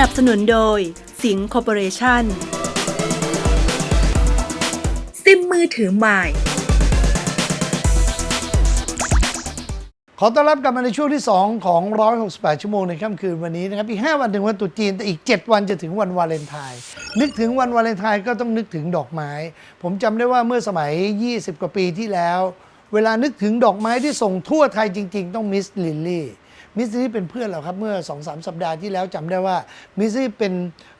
นับสนุนโดย สิงคอร์ปอเรชั่น ซิมมือถือใหม่ ขอต้อนรับกลับมาในช่วงที่ 2 ของ 168 ชั่วโมงในค่ำคืนวันนี้นะครับ อีก 5 วันถึงวันตรุษจีน แต่อีก 7 วันจะถึงวันวาเลนไทน์นึกถึงวันวาเลนไทน์ก็ต้องนึกถึงดอกไม้ ผมจำได้ว่าเมื่อสมัย 20 กว่าปีที่แล้ว เวลานึกถึงดอกไม้ที่ส่งทั่วไทยจริง ๆ ต้องมิสลิลลี่ มิสลิลลี่เป็นเพื่อนเราครับเมื่อ2-3สัปดาห์ที่แล้วจำได้ว่ามิสลิลลี่เป็น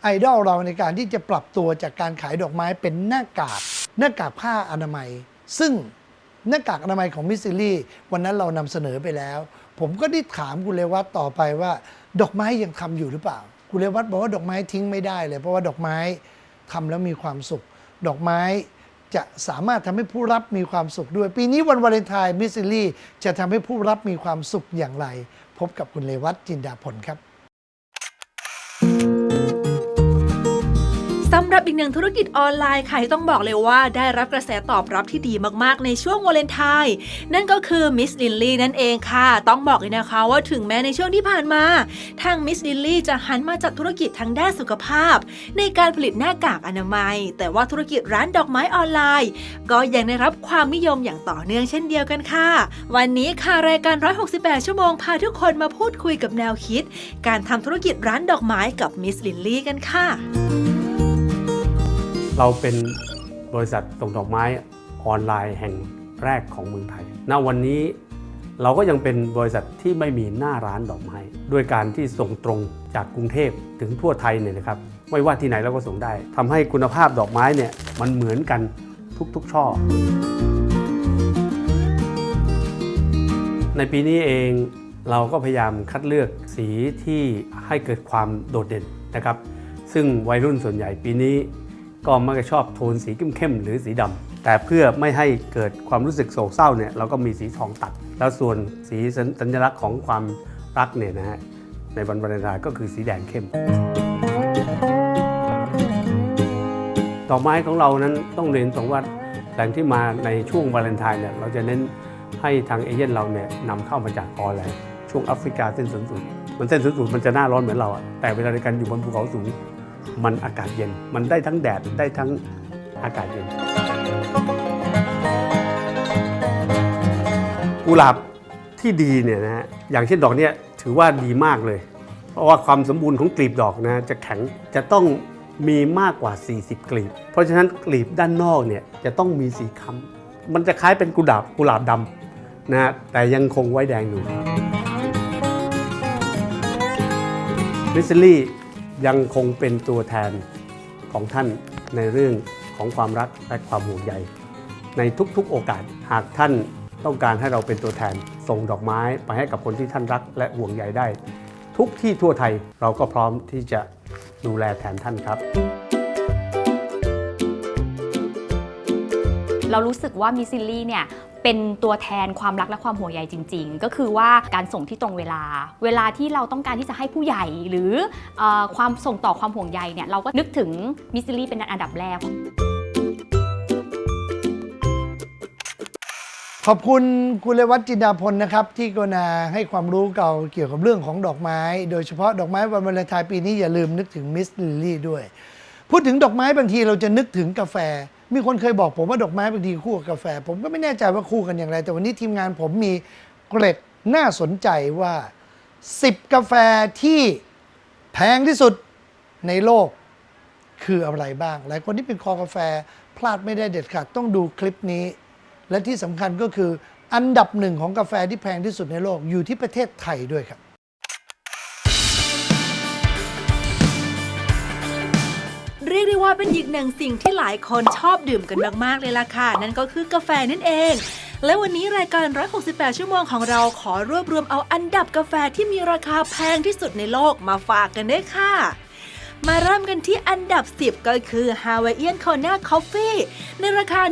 ไอดอลเราในการที่จะปรับตัวจากการขายดอกไม้เป็นหน้ากากหน้ากากผ้าอนามัย ซึ่งหน้ากากอนามัยของมิสซิลี่วันนั้นเรานำเสนอไปแล้ว ผมก็ได้ถามคุณเลวัตต่อไปว่า ดอกไม้ยังทำอยู่หรือเปล่า คุณเลวัตบอกว่าดอกไม้ทิ้งไม่ได้เลย เพราะว่าดอกไม้ทำแล้วมีความสุข ดอกไม้จะสามารถทำให้ผู้รับมีความสุขด้วย ปีนี้วันวาเลนไทน์มิสซิลี่จะทำให้ผู้รับมีความสุขอย่างไร พบกับคุณเลวัตจินดาผลครับ สำหรับอีกหนึ่งธุรกิจออนไลน์ค่ะที่ต้องบอกเลยว่าได้รับกระแสตอบรับที่ดีมากๆ ในช่วงวาเลนไทน์นั่นก็คือมิสลินลี่นั่นเองค่ะ ต้องบอกเลยนะคะว่าถึงแม้ในช่วงที่ผ่านมา ทางมิสลินลี่จะหันมาจัดธุรกิจทางด้านสุขภาพ ในการผลิตหน้ากากอนามัย แต่ว่าธุรกิจร้านดอกไม้ออนไลน์ ก็ยังได้รับความนิยมอย่างต่อเนื่องเช่นเดียวกันค่ะ วันนี้ค่ะรายการ 168 ชั่วโมงพาทุกคนมาพูดคุยกับแนวคิด การทำธุรกิจร้านดอกไม้กับมิสลินลี่กันค่ะ เราเป็นบริษัทส่งดอกไม้ออนไลน์แห่งแรกของเมืองไทย ณ วันนี้เราก็ยังเป็นบริษัทที่ไม่มีหน้าร้านดอกไม้ ด้วยการที่ส่งตรงจากกรุงเทพถึงทั่วไทยเนี่ยนะครับ ไม่ว่าที่ไหนเราก็ส่งได้ทำให้คุณภาพดอกไม้เนี่ยมันเหมือนกันทุกๆช่อ ในปีนี้เองเราก็พยายามคัดเลือกสีที่ให้เกิดความโดดเด่นนะครับ ซึ่งวัยรุ่นส่วนใหญ่ปีนี้ ก็มักจะชอบโทนสีเข้มๆหรือสีดำแต่เพื่อไม่ให้เกิดความรู้สึกโศกเศร้าเนี่ยเราก็มีสีทองตัด แล้วส่วนสีสัญลักษณ์ของความรักเนี่ยนะฮะในวันวาเลนไทน์ก็คือสีแดงเข้ม ดอกไม้ของเรานั้นต้องเรียนตรงว่าแหล่งที่มาในช่วงวาเลนไทน์เนี่ยเราจะเน้นให้ทางเอเย่นเราเนี่ยนำเข้ามาจากออแลนด์ช่วงแอฟริกาเส้นศูนย์สูตรมันเส้นศูนย์สูตรมันจะหน้าร้อนเหมือนเราอะแต่เวลาในการอยู่บนภูเขาสูง มันอากาศเย็น มันได้ทั้งแดดได้ทั้งอากาศเย็น กุหลาบที่ดีเนี่ยนะฮะอย่างเช่นดอกเนี้ยถือว่าดีมากเลย เพราะว่าความสมบูรณ์ของกลีบดอกนะจะแข็งจะต้องมีมากกว่า 40 กลีบ เพราะฉะนั้นกลีบด้านนอกเนี่ยจะต้องมีสีค้ำมันจะคล้ายเป็นกุหลาบกุหลาบดำนะฮะแต่ยังคงไว้แดงอยู่ลิซลี่ ยังคงเป็นตัวแทนของท่านในเรื่องของความรักและความห่วงใย ในทุกๆโอกาสหากท่านต้องการให้เราเป็นตัวแทนส่งดอกไม้ไปให้กับคนที่ท่านรักและห่วงใยได้ ทุกที่ทั่วไทยเราก็พร้อมที่จะดูแลแทนท่านครับ เรารู้สึกว่ามิสซิลลี่เนี่ย เป็นตัวแทนความรักและความห่วงใยจริง ๆ ก็คือว่าการส่งที่ตรงเวลา เวลาที่เราต้องการที่จะให้ผู้ใหญ่หรืออความส่งต่อความห่วงใยเนี่ยเราก็นึกถึงมิสซิลลี่เป็นอันดับแรกขอบคุณคุณเลวัตจินดาพลนะครับที่กรุณาให้ความรู้เก่าเกี่ยวกับเรื่องของดอกไม้ โดยเฉพาะดอกไม้วันวาเลนไทน์ปีนี้อย่าลืมนึกถึงมิสลิลลี่ด้วย พูดถึงดอกไม้บางทีเราจะนึกถึงกาแฟ มีคนเคยบอกผมว่าดอกไม้บางทีคู่กับกาแฟ ผมก็ไม่แน่ใจว่าคู่กันอย่างไร แต่วันนี้ทีมงานผมมีเกร็ดน่าสนใจว่า 10 กาแฟที่แพงที่สุดในโลกคืออะไรบ้าง หลายคนที่เป็นคอกาแฟพลาดไม่ได้เด็ดขาดต้องดูคลิปนี้ และที่สำคัญก็คืออันดับหนึ่งของกาแฟที่แพงที่สุดในโลกอยู่ที่ประเทศไทยด้วยครับ รียกได้ว่าเป็นอีกหนึ่งสิ่งที่หลายคนชอบดื่มกันมากๆเลยล่ะค่ะ นั่นก็คือกาแฟนั่นเอง และวันนี้รายการ 168 ชั่วโมงของเราขอรวบรวมเอาอันดับกาแฟที่มีราคาแพงที่สุดในโลกมาฝากกันด้วยค่ะมาเริ่มกันที่อันดับ 10 ก็คือ Hawaiian Kona Coffee ในราคา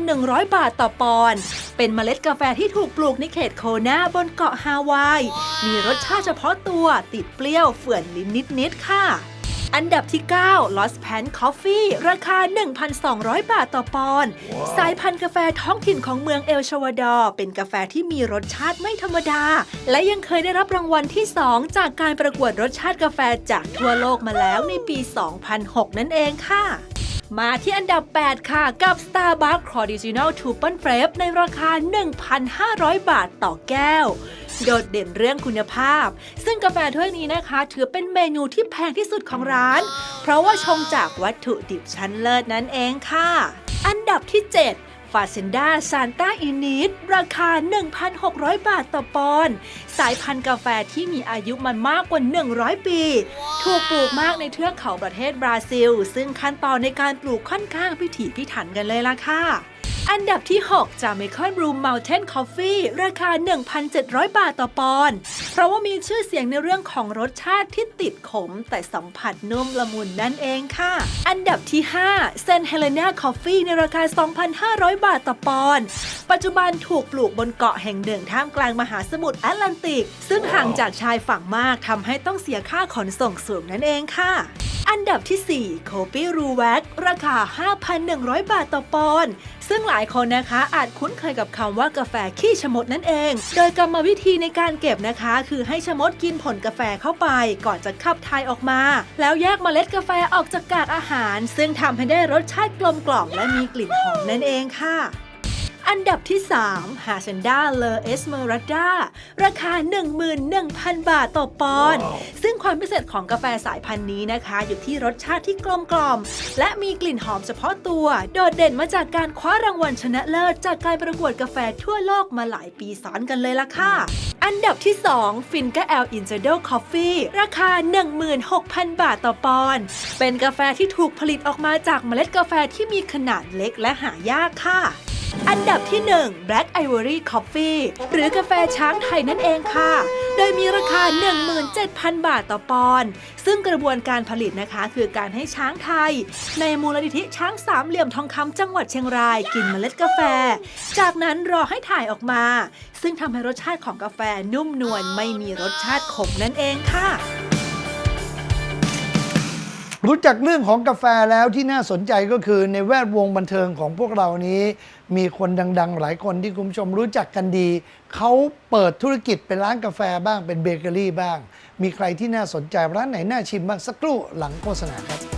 1,100 บาทต่อปอนด์ เป็นเมล็ดกาแฟที่ถูกปลูกในเขตโคนาบนเกาะฮาวาย มีรสชาติเฉพาะตัวติดเปรี้ยวเฝื่อนลิ้นนิดๆค่ะ อันดับที่ 9 Lost Pan Coffee ราคา 1,200 บาทต่อปอนด์ สายพันธุ์กาแฟท้องถิ่นของเมืองเอลชวาดอร์ เป็นกาแฟที่มีรสชาติไม่ธรรมดา และยังเคยได้รับรางวัลที่ 2 จากการประกวดรสชาติกาแฟจากทั่วโลกมาแล้วในปี 2006 นั่นเองค่ะมาที่อันดับ 8 ค่ะ กับ Starbucks Traditional t u p e n f r a p ในราคา 1,500 บาทต่อแก้ว โดดเด่นเรื่องคุณภาพ ซึ่งกาแฟถ้วยนี้นะคะ ถือเป็นเมนูที่แพงที่สุดของร้าน เพราะว่าชงจากวัตถุดิบชั้นเลิศนั่นเองค่ะ อันดับที่ 7ฟาเซนดาซานต้าอินิดราคา 1,600 บาทต่อปอนด์สายพันธุ์กาแฟที่มีอายุมันมากกว่า 100 ปี ถูกปลูกมากในเทือกเขาประเทศบราซิล ซึ่งขั้นตอนในการปลูกค่อนข้างพิถีพิถันกันเลยล่ะค่ะ อันดับที่ 6 จาก m a c o n Room Mountain Coffee ราคา 1,700 บาทต่อปอนด์เพราะว่ามีชื่อเสียงในเรื่องของรสชาติที่ติดขม แต่สัมผัสนุ่มละมุนนั่นเองค่ะ อันดับที่5 St. Helena Coffee ในราคา 2,500 บาทต่อปอนด์ปัจจุบันถูกปลูกบนเกาะแห่งหนึ่งท่ามกลางมหาสมุทรแอตแลนติก ซึ่งห่างจากชายฝั่งมากทำให้ต้องเสียค่าขนส่งสูงนั่นเองค่ะ อันดับที่ 4 โคปี้รูแวกราคา 5,100 บาทต่อปอนด์ซึ่งหลายคนนะคะอาจคุ้นเคยกับคำว่ากาแฟขี้ชะมดนั่นเอง โดยกรรมวิธีในการเก็บนะคะ คือให้ชะมดกินผลกาแฟเข้าไป ก่อนจะขับถ่ายออกมา แล้วแยกเมล็ดกาแฟออกจากกากอาหาร ซึ่งทำให้ได้รสชาติกลมกล่อมและมีกลิ่นหอมนั่นเองค่ะ อันดับที่ 3 h a เซนดาเลอเอสเมราดาราคา 11,000 บาทต่อปอนด์ซึ่งความพิเศษของกาแฟสายพันธุ์นี้นะคะ อยู่ที่รสชาติที่กลมกล่อม และมีกลิ่นหอมเฉพาะตัว โดดเด่นมาจากการคว้ารางวัลชนะเลิศ จากการประกวดกาแฟทั่วโลกมาหลายปีซ้อนกันเลยล่ะค่ะอันดับที่ 2 ฟินกาแอลอินเจโดคอฟฟี่ราคา 16,000 บาทต่อปอนด์ เป็นกาแฟที่ถูกผลิตออกมาจากเมล็ดกาแฟที่มีขนาดเล็กและหายากค่ะ อันดับที่ 1 Black Ivory Coffee หรือกาแฟช้างไทยนั่นเองค่ะ โดยมีราคา 17,000 บาทต่อปอนด์ซึ่งกระบวนการผลิตนะคะ คือการให้ช้างไทย ในมูลนิธิช้างสามเหลี่ยมทองคำจังหวัดเชียงรายกินเมล็ดกาแฟ จากนั้นรอให้ถ่ายออกมา ซึ่งทำให้รสชาติของกาแฟนุ่มนวลไม่มีรสชาติขมนั่นเองค่ะรู้จักเรื่องของกาแฟแล้วที่น่าสนใจก็คือในแวดวงบันเทิงของพวกเรานี้ มีคนดัง ๆ หลายคนที่คุณผู้ชมรู้จักกันดี เขาเปิดธุรกิจเป็นร้านกาแฟบ้างเป็นเบเกอรี่บ้าง มีใครที่น่าสนใจร้านไหนน่าชิมบ้างสักครู่หลังโฆษณาครับ